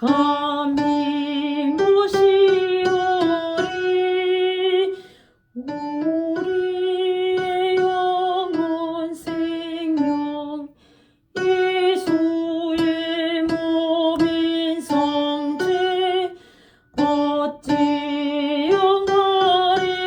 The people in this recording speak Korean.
감빙고시 오리? 우리의 영원 생명 예수의 몸인 성체 어찌 영하리요?